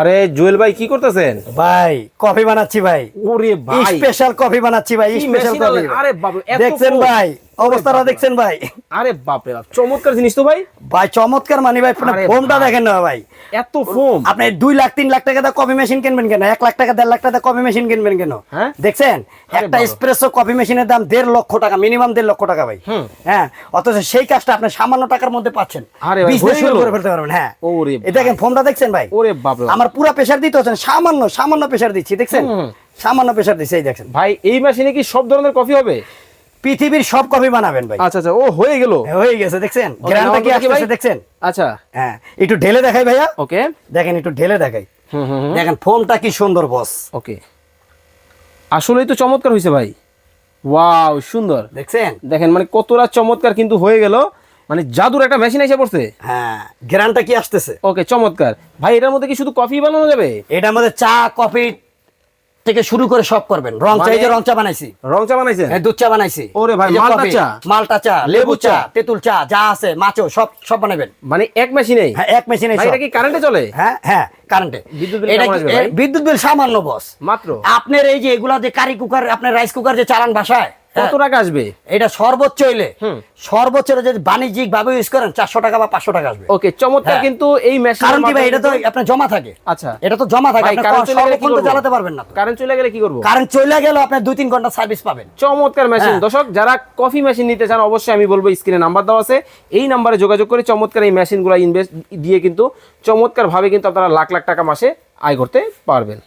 আরে জুয়েল ভাই কি করতেছেন? ভাই কফি বানাচ্ছি ভাই। ওরে ভাই। স্পেশাল কফি বানাচ্ছি ভাই স্পেশাল কফি। আরে দেখছেন ভাই অবস্থাটা দেখছেন ভাই। আরে বাপরে বাপ চমৎকার জিনিস তো ভাই। ভাই চমৎকার মানি ভাই ফোমটা দেখেন না ভাই। এত ফোম আপনি দুই লাখ তিন লাখ টাকা দিয়ে কফি মেশিন কিনবেন কেন? এক লাখ টাকা দেড় লাখ টাকা কফি মেশিন কিনবেন কেন? হ্যাঁ? দেখছেন? একটা বাবা। স্প্রেসো কফি মেশিনের দাম দেড় লক্ষ টাকা মিনিমাম দেড় লক্ষ টাকা ভাই। হ্যাঁ অথচ সেই কাজটা আপনি সামান্য টাকার মধ্যে পাচ্ছেন। বিজনেস শুরু করে ফেলতে পারবেন হ্যাঁ। দেখেন ফোনটা দেখছেন ভাই? আমার পুরো প্রেসার দিতে হচ্ছেন সামান্য সামান্য প্রেসার দিচ্ছি দেখছেন? সামান্য প্রেসার দিচ্ছি এই দেখছেন ভাই এই মেশিনে কি সব ধরনের কফি হবে? পৃথিবীর সব কফি বানাবেন ভাই। আচ্ছা আচ্ছা ও হয়ে গেল। হয়ে গেছে দেখছেন? গ্রামটা কি? আসছে দেখছেন? আচ্ছা। হ্যাঁ একটু ঢেলে দেখাই ভাইয়া। ওকে দেখেন একটু ঢেলে দেখাই। হুম হুম হুম। দেখেন ফোনটা কি সুন্দর বস ওকে আসলেই তো চমৎকার হয়েছে ভাই। ওয়াও সুন্দর। দেখছেন? দেখেন মানে কতটা চমৎকার কিন্তু হয়ে গেল। মানে জাদুর একটা মেশিন এসে পড়ছে। হ্যাঁ গ্রানটা কি আসতেছে? ওকে চমৎকার। ভাই এটার মধ্যে কি শুধু কফি বানানো যাবে? এটার মধ্যে চা কফি থেকে শুরু করে সব করবেন। রং চা এই যে মানে- রং চা বানাইছি। রং চা বানাইছেন? হ্যাঁ, দুধ চা বানাইছি। ওরে ভাই, মালটা চা। মালটা চা লেবু চা। তেঁতুল চা যা আছে মাছও সব সব বানাবেন। মানে এক মেশিনে হ্যাঁ এক মেশিনে ভাই এটা কি কারেন্টে চলে? হ্যাঁ হ্যাঁ কারেন্টে বিদ্যুৎ বিল এটা? বিদ্যুৎ বিল সামান্য বস মাত্র? আপনার এই যে এগুলা যে কারি কুকার আপনার রাইস কুকার যে চালান বাসায় হ্যাঁ, কত টাকা আসবে? এটা সর্বোচ্চ হইলে। সর্বোচ্চ যদি বাণিজ্যিক ভাবে ইউজ করেন চারশো টাকা বা পাঁচশো টাকা আসবে। ওকে চমৎকার হ্যাঁ। কিন্তু এই মেশিন কারণ কি ভাই এটা তো আপনার জমা থাকে। আচ্ছা। এটা তো জমা থাকে ভাই, কারেন্ট চলে গেলে কি সর্বক্ষণ তো চালাতে পারবেন না কারেন্ট চলে গেলে কি করব? কারেন্ট চলে গেল আপনার দুই তিন ঘণ্টা সার্ভিস পাবেন। চমৎকার মেশিন হ্যাঁ। দর্শক যারা কফি মেশিন নিতে চান অবশ্যই আমি বলব স্ক্রিনে নাম্বার দেওয়া আছে। এই নাম্বারে যোগাযোগ করে চমৎকার এই মেশিনগুলো ইনভেস্ট দিয়ে কিন্তু চমৎকার ভাবে কিন্তু আপনারা লাখ লাখ টাকা মাসে আয় করতে পারবেন।